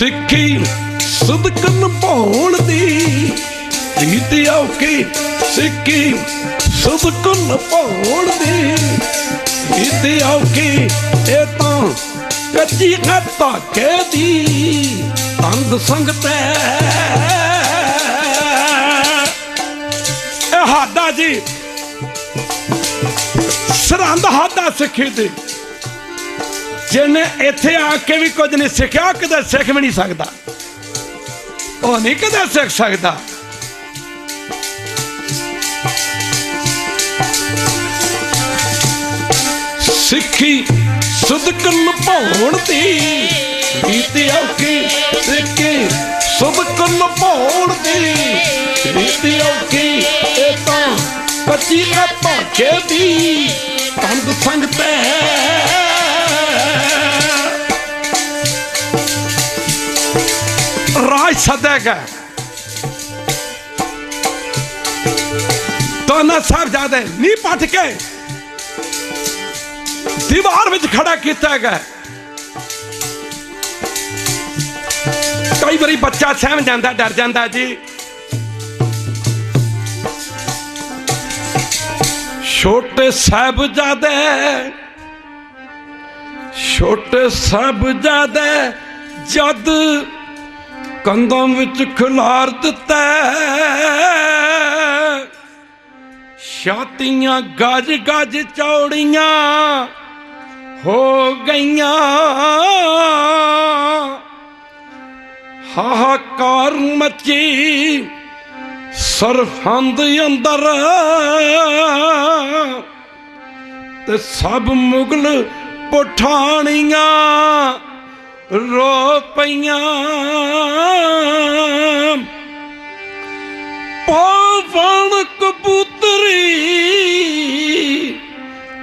ਸਿੱਖੀ ਸਦਕਨ ਪਾਉਣ ਦੀ ਰੀਤ ਆਉਕੀ ਸਿੱਖੀ ਸਦਕਨ ਪਾਉਣ ਦੀ ਰੀਤ ਆਉਕੀ, ਇਹ ਤਾਂ ਕੱਚੀ ਖਾਤਾ ਕੇ ਦੀ ਤੰਗ ਸੰਗ ਇਹ ਹਾਦਾ ਜੀ, ਸਰਹੰਦ ਹਾਦਾ ਸਿੱਖੀ ਦੀ। ਜਿਹਨੇ ਇੱਥੇ ਆ ਕੇ ਵੀ ਕੁਝ ਨਹੀਂ ਸਿੱਖਿਆ, ਉਹ ਕਦੇ ਸਿੱਖ ਵੀ ਨਹੀਂ ਸਕਦਾ। ਉਹ ਨਹੀਂ ਕਦੇ ਸਿੱਖ ਸਕਦਾ। ਸਿੱਖੀ ਸੁਦਕ ਲਪਾਉਣ ਦੀ ਰੀਤ ਔਕੀ ਸਿੱਖੀ ਸੁਦਕ ਲਪਾਉਣ ਦੀ ਰੀਤ ਔਕੀ ਇਹ ਤਾਂ ਕੱਚੀ ਆਪਾਂ ਕੇ ਦੀ ਕੰਦ ਸੰਗ ਤੇ ਰਾਜ ਸਦੇਗਾ ਦੋਨਾਂ ਸਾਹਿਬ ਜਾਦੇ ਨੀ ਪੱਟ ਕੇ ਦੀਵਾਰ ਵਿੱਚ ਖੜਾ ਕੀਤਾ ਗਿਆ ਕਈ ਵਾਰੀ ਬੱਚਾ ਸਹਿਮ ਜਾਂਦਾ, ਡਰ ਜਾਂਦਾ ਜੀ। ਛੋਟੇ ਸਾਹਿਬਜ਼ਾਦੇ ਛੋਟੇ ਸਾਹਿਬਜ਼ਾਦੇ ਜਦ ਕੰਧਾਂ ਵਿੱਚ ਖਿਲਾਰ ਦਿੱਤਾ ਛਾਤੀਆਂ ਗੱਜ ਗੱਜ ਚੌੜੀਆਂ ਹੋ ਗਈਆਂ। ਹਾਹਾਕਾਰ ਮੱਚੀ ਸਰਫੰਦ ਅੰਦਰ ਤੇ ਸਭ ਮੁਗਲ ਪਠਾਣੀਆਂ ਰੋ ਪਈਆਂ। ਪਾਵਨ ਕਬੂਤਰੀ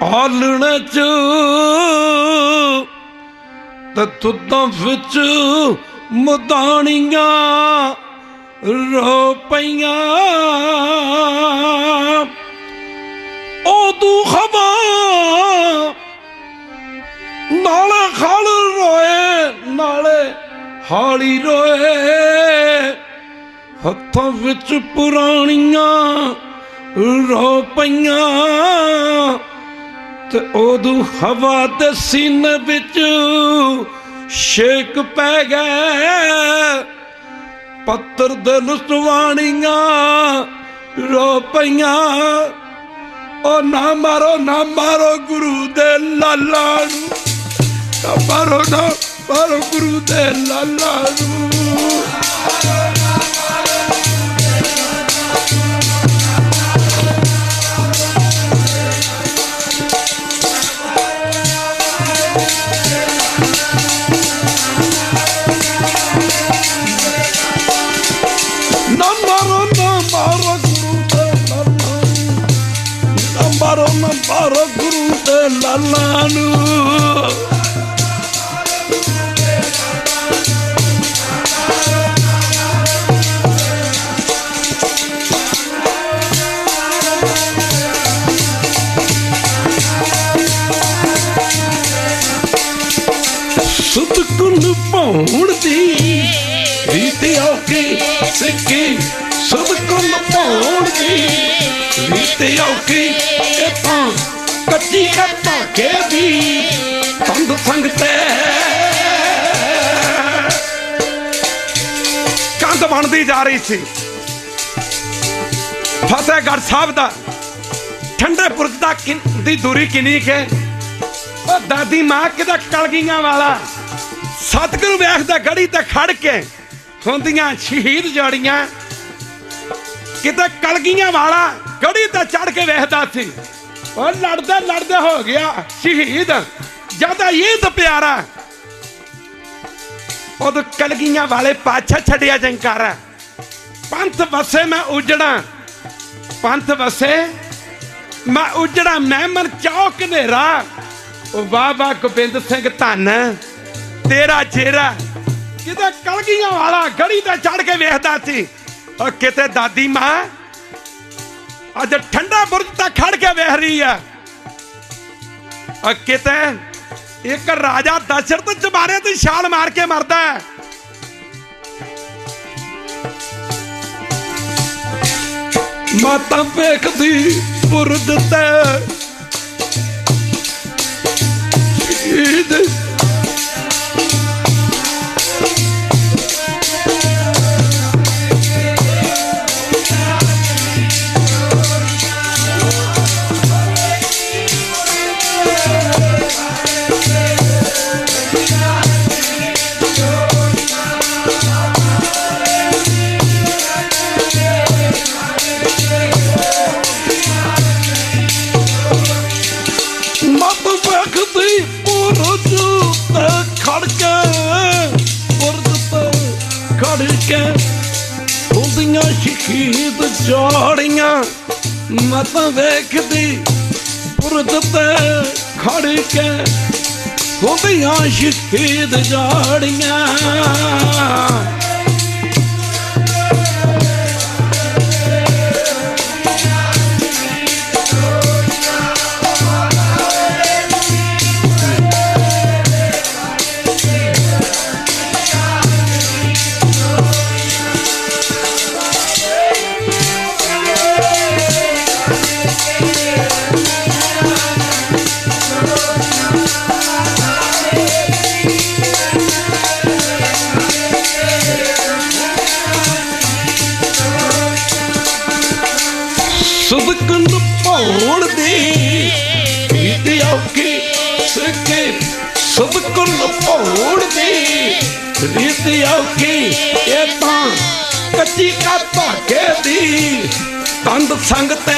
ਆਲਣ ਚ ਤੇ ਵਿੱਚ ਮਦਾਣੀਆਂ ਰੋ ਪਈਆਂ। ਉਦੋਂ ਹਵਾ ਨਾਲੇ ਖਲ ਰੋਏ ਹਾਲੀ ਰੋਏ। ਹੱਥਾਂ ਵਿੱਚ ਪੁਰਾਣੀਆਂ ਰੋ ਪਈਆਂ। ਤੇ ਉਦੋਂ ਹਵਾ ਦੇ ਸੀਨੇ ਵਿੱਚ ਛੇਕ ਪੈ ਗਏ। ਪੱਤਰ ਦੇ ਲੁਸਵਾਣੀਆਂ ਰੋ ਪਈਆਂ। ਉਹ ਨਾ ਮਾਰੋ ਨਾ ਮਾਰੋ ਗੁਰੂ ਦੇ ਲਾਲਾ ਨੂੰ। ਨਾ ਮਾਰੋ, ਨਾ ਮਾਰੋ ਗੁਰੂ ਦੇ ਲਾਲਾ ਨੂੰ ਨਾ ਮਾਰੋ ਨਾ ਮਾਰੋ ਗੁਰੂ ਦੇ ਲਾਲਾ ਨੂੰ ਪਾਉਣ ਦੀ ਰੀਤ ਔਕੀ ਸਿੱਖੀ ਸਤਿਗੁਰ ਪਾਉਣ ਦੀ ਰੀਤ ਔਕੀ ਇਹ ਤਾਂ ਕੱਚੀ ਕੱਟਾ ਕੇ ਦੀ ਤੰਦ ਸੰਗ ਤੇ। ਕੰਧ ਬਣਦੀ ਜਾ ਰਹੀ ਸੀ। ਫਤਿਹਗੜ੍ਹ ਸਾਹਿਬ ਦਾ ਠੰਡੇ ਪੁਰਖ ਦਾ ਕਿੰਨ- ਦੀ ਦੂਰੀ ਕਿੰਨੀ ਕੇ ਉਹ ਦਾਦੀ ਮਾਂ ਕਿਦਾ ਕਲਗੀਆਂ ਵਾਲਾ? ਸਤਿਗੁਰੂ ਵੇਖਦਾ ਗੜੀ ਤੇ ਖੜ ਕੇ ਹੁੰਦੀਆਂ ਸ਼ਹੀਦ ਜੋੜੀਆਂ, ਕਿਤੇ ਕਲਗੀਆਂ ਵਾਲਾ ਗੜੀ ਤੇ ਚੜ ਕੇ ਵੇਖਦਾ ਸੀ। ਉਹ ਲੜਦੇ ਲੜਦੇ ਹੋ ਗਿਆ ਸ਼ਹੀਦ ਜ਼ਿਆਦਾ ਇਹ ਤਾਂ ਪਿਆਰਾ, ਉਦੋਂ ਕਲਗੀਆਂ ਵਾਲੇ ਪਾਛਾ ਛੱਡਿਆ ਜੰਕਾਰਾ। ਪੰਥ ਵਸੇ ਮੈਂ ਉਜੜਾ, ਪੰਥ ਵਸੇ ਮੈਂ ਉਜੜਾ ਮੈਂ ਮਨ ਚੌਕ ਨੇਰਾ ਉਹ ਵਾਹ ਗੋਬਿੰਦ ਸਿੰਘ ਧੰਨ ਤੇਰਾ ਚਿਹਰਾ ਕਿਤੇ ਕਲਗੀਆਂ ਵਾਲਾ ਗੜੀ ਤੇ ਚੜ ਕੇ ਵੇਖਦਾ ਸੀ। ਉਹ ਕਿਤੇ ਦਾਦੀ ਮਾਂ ਅੱਜ ਠੰਡਾ ਬੁਰਜ ਤਾਂ ਖੜ ਕੇ ਵੇਖ ਰਹੀ ਆ। ਉਹ ਕਿਤੇ ਇੱਕ ਰਾਜਾ ਦਸ਼ਰਤ ਜਮਾਰੇ ਤੇ ਛਾਲ ਮਾਰ ਕੇ ਮਰਦਾ ਹੈ। ਮਾਤਾ ਵੇਖਦੀ ਬੁਰਜ ਤੇ ਹੁੰਦੀਆਂ ਸ਼ਹੀਦ ਜੋੜੀਆਂ ਮਤ ਵੇਖਦੀ ਪੁਰਜ ਤੇ ਖੜ ਕੇ ਹੁੰਦੀਆਂ ਸ਼ਹੀਦ ਜੋੜੀਆਂ ਸਦਕਨ ਦੀ ਰੀਤ ਔਖੀ, ਇਹ ਤਾਂ ਕੱਚੀ ਕਾ ਧਾਗੇ ਦੀ ਤੰਦ ਸੰਗ ਤੇ।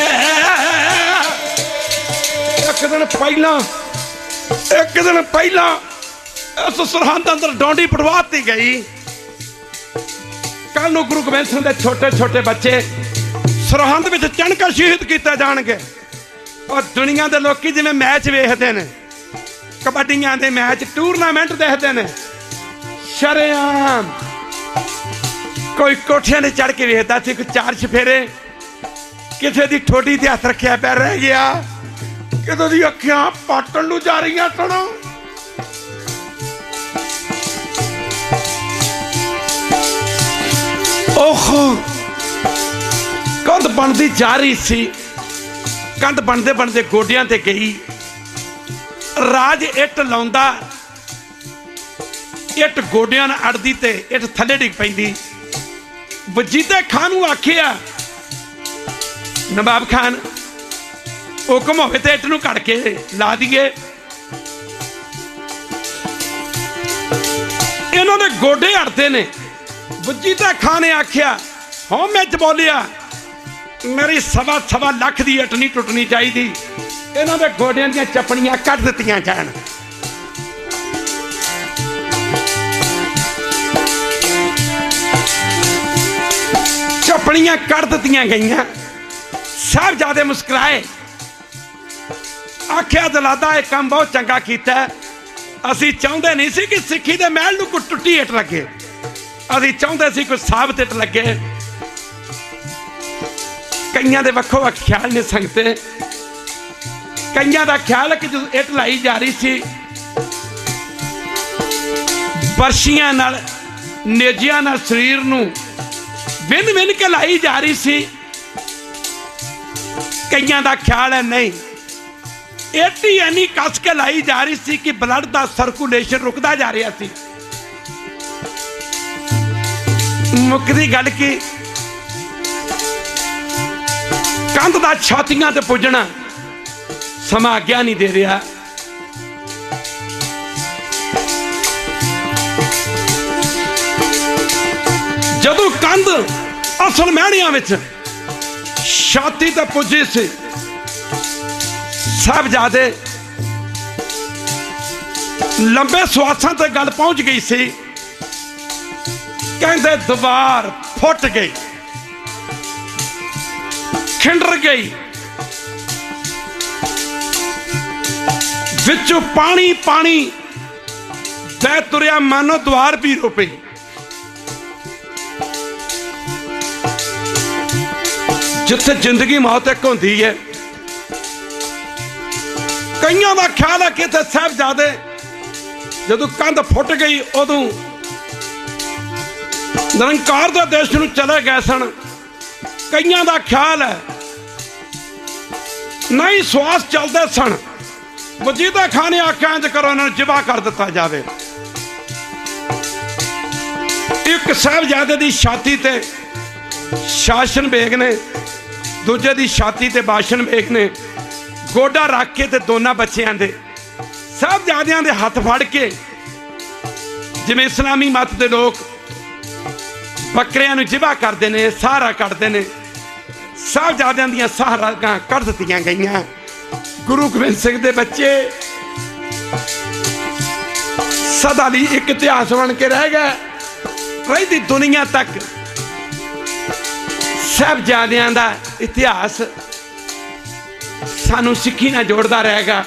ਇੱਕ ਦਿਨ ਪਹਿਲਾਂ, ਇੱਕ ਦਿਨ ਪਹਿਲਾਂ ਇਸ ਸਰਹੰਦ ਅੰਦਰ ਡੋਂਡੀ ਪਟਵਾਤੀ ਗਈ। ਕੱਲ ਨੂੰ ਗੁਰੂ ਗੋਬਿੰਦ ਸਿੰਘ ਦੇ ਛੋਟੇ ਛੋਟੇ ਬੱਚੇ ਸਰਹੰਦ ਵਿੱਚ ਚਣਕਾ ਸ਼ਹੀਦ ਕੀਤੇ ਜਾਣਗੇ। ਔਰ ਦੁਨੀਆ ਦੇ ਲੋਕੀ ਜਿਵੇਂ ਮੈਚ ਵੇਖਦੇ ਨੇ ਕਬੱਡੀਆਂ ਦੇ ਮੈਚ, ਟੂਰਨਾਮੈਂਟ ਦੇਖਦੇ ਨੇ। ਸ਼ਰੇਆਮ। ਕੋਈ ਕੋਠਿਆਂ ਤੇ ਚੜ ਕੇ ਵੇਖਦਾ ਸੀ ਕੋਈ ਚਾਰ ਛਫੇਰੇ ਕਿਸੇ ਦੀ ਠੋਡੀ ਤੇ ਹੱਥ ਰੱਖਿਆ ਪਿਆ ਰਹਿ ਗਿਆ। ਕਿਤੋਂ ਦੀ ਅੱਖਾਂ ਪਾਟਣ ਨੂੰ ਜਾ ਰਹੀਆਂ ਸੁਣੋ ਓਹੋ। ਕੰਧ ਬਣਦੀ ਜਾ ਰਹੀ ਸੀ। ਕੰਧ ਬਣਦੇ ਬਣਦੇ ਗੋਡਿਆਂ ਤੇ ਗਈ। ਰਾਜ ਇੱਟ ਲਾਉਂਦਾ, ਇੱਟ ਗੋਡਿਆਂ ਨਾਲ ਅੜਦੀ ਤੇ ਇੱਟ ਥੱਲੇ ਡਿੱਗ ਪੈਂਦੀ। ਵਜੀਦੇ ਖਾਨ ਨੂੰ ਆਖਿਆ, ਨਵਾਬ ਖਾਨ, ਹੁਕਮ ਹੋਵੇ ਤੇ ਇੱਟ ਨੂੰ ਘੜ ਕੇ ਲਾ ਦਈਏ। ਇਹਨਾਂ ਦੇ ਗੋਡੇ ਅੜਦੇ ਨੇ। ਵਜੀਦਾ ਖਾਨ ਨੇ ਆਖਿਆ ਹਾਂ ਮੈਂ ਚ ਬੋਲਿਆ ਮੇਰੀ ਸਵਾ ਸਵਾ ਲੱਖ ਦੀ ਇੱਟ ਨਹੀਂ ਟੁੱਟਣੀ ਚਾਹੀਦੀ। ਇਹਨਾਂ ਦੇ ਗੋਡਿਆਂ ਦੀਆਂ ਚੱਪਣੀਆਂ ਕੱਢ ਦਿੱਤੀਆਂ ਜਾਣ। ਚੱਪਣੀਆਂ ਕੱਢ ਦਿੱਤੀਆਂ ਗਈਆਂ। ਸਭ ਸਾਹਿਬਜ਼ਾਦੇ ਮੁਸਕਰਾਏ। ਆਖਿਆ, ਦਲਾਦਾ, ਇਹ ਕੰਮ ਬਹੁਤ ਚੰਗਾ ਕੀਤਾ ਅਸੀਂ ਚਾਹੁੰਦੇ ਨਹੀਂ ਸੀ ਕਿ ਸਿੱਖੀ ਦੇ ਮਹਿਲ ਨੂੰ ਕੋਈ ਟੁੱਟੀ ਇੱਟ ਲੱਗੇ। ਅਸੀਂ ਚਾਹੁੰਦੇ ਸੀ ਕੋਈ ਸਾਬਤ ਇੱਟ ਲੱਗੇ। ਕਈਆਂ ਦੇ ਵੱਖੋ ਵੱਖ ਖਿਆਲ ਨੇ ਸੰਗਤੇ। ਕਈਆਂ ਦਾ ਖਿਆਲ ਹੈ ਕਿ ਜਦੋਂ ਇੱਟ ਲਾਈ ਜਾ ਰਹੀ ਸੀ, ਬਰਸ਼ੀਆਂ ਨਾਲ, ਨੇਜਿਆਂ ਨਾਲ ਸਰੀਰ ਨੂੰ ਵਿੰਨ ਵਿੰਨ ਕੇ ਲਾਈ ਜਾ ਰਹੀ ਸੀ, ਕਈਆਂ ਦਾ ਖਿਆਲ ਹੈ ਨਹੀਂ। ਏਟੀ ਐਨੀ ਕੱਸ ਕੇ ਲਾਈ ਜਾ ਰਹੀ ਸੀ ਕਿ ਬਲੱਡ ਦਾ ਸਰਕੂਲੇਸ਼ਨ ਰੁਕਦਾ ਜਾ ਰਿਹਾ ਸੀ। ਮੁੱਕਦੀ ਗੱਲ ਕੀ? ਕੰਧ ਦਾ ਛਾਤੀਆਂ ਤੇ ਪੁੱਜਣਾ। ਸਮਾਂ ਆਗਿਆ ਨਹੀਂ ਦੇ ਰਿਹਾ। ਜਦੋਂ ਕੰਧ ਅਸਲ ਮਹਿਣਿਆਂ ਵਿੱਚ ਛਾਤੀ ਤੇ ਪੁੱਜੀ ਸੀ ਸਭ ਜਾਦੇ ਲੰਬੇ ਸਵਾਸਾਂ ਤੇ ਗੱਲ ਪਹੁੰਚ ਗਈ ਸੀ, ਕਹਿੰਦੇ ਦੀਵਾਰ ਫੁੱਟ ਗਈ, ਖਿੰਡਰ ਗਈ। ਵਿੱਚੋਂ ਪਾਣੀ ਪਾਣੀ। ਬਹਿ ਤੁਰਿਆ ਮਾਨੋ ਦਵਾਰ ਵੀ ਰੋਪੇ। ਜਿੱਥੇ ਜ਼ਿੰਦਗੀ ਮੌਤ ਇੱਕ ਹੁੰਦੀ ਹੈ, ਕਈਆਂ ਦਾ ਖਿਆਲ ਹੈ ਕਿ ਇੱਥੇ ਸਾਹਿਬਜ਼ਾਦੇ ਜਦੋਂ ਕੰਧ ਫੁੱਟ ਗਈ, ਉਦੋਂ ਨਿਰੰਕਾਰ ਦੇ ਦੇਸ਼ ਨੂੰ ਚਲੇ ਗਏ ਸਨ। ਕਈਆਂ ਦਾ ਖਿਆਲ ਹੈ, ਨਹੀਂ ਸਵਾਸ ਚੱਲਦੇ ਸਨ। ਵਜੀਦਾ ਖਾਨ ਨੇ ਆਖਿਆ ਇੰਜ ਕਰੋ ਇਹਨਾਂ ਨੂੰ ਜਿਬਾ ਕਰ ਦਿੱਤਾ ਜਾਵੇ। ਇੱਕ ਸਾਹਿਬਜ਼ਾਦੇ ਦੀ ਛਾਤੀ ਤੇ ਸ਼ਾਸਨ ਬੇਗ ਨੇ, ਦੂਜੇ ਦੀ ਛਾਤੀ ਤੇ ਬਾਸ਼ਨ ਬੇਗ ਨੇ, ਗੋਡਾ ਰੱਖ ਕੇ ਤੇ ਦੋਨਾਂ ਬੱਚਿਆਂ ਦੇ, ਸਾਹਿਬਜ਼ਾਦਿਆਂ ਦੇ ਹੱਥ ਫੜ ਕੇ, ਜਿਵੇਂ ਇਸਲਾਮੀ ਮਤ ਦੇ ਲੋਕ ਬੱਕਰਿਆਂ ਨੂੰ ਜਿਬਾ ਕਰਦੇ ਨੇ, ਸਹਾਰਾ ਕੱਢਦੇ ਨੇ, ਸਾਹਿਬਜ਼ਾਦਿਆਂ ਦੀਆਂ ਸਹਾਰਾ ਕੱਢ ਦਿੱਤੀਆਂ ਗਈਆਂ। ਗੁਰੂ ਗੋਬਿੰਦ ਸਿੰਘ ਦੇ ਬੱਚੇ ਸਦਾ ਲਈ ਇੱਕ ਇਤਿਹਾਸ ਬਣ ਕੇ ਰਹਿ ਗਿਆ ਰਹਿੰਦੀ ਦੁਨੀਆ ਤੱਕ ਸਾਹਿਬਜ਼ਾਦਿਆਂ ਦਾ ਇਤਿਹਾਸ ਸਾਨੂੰ ਸਿੱਖੀ ਨਾਲ ਜੋੜਦਾ ਰਹੇਗਾ।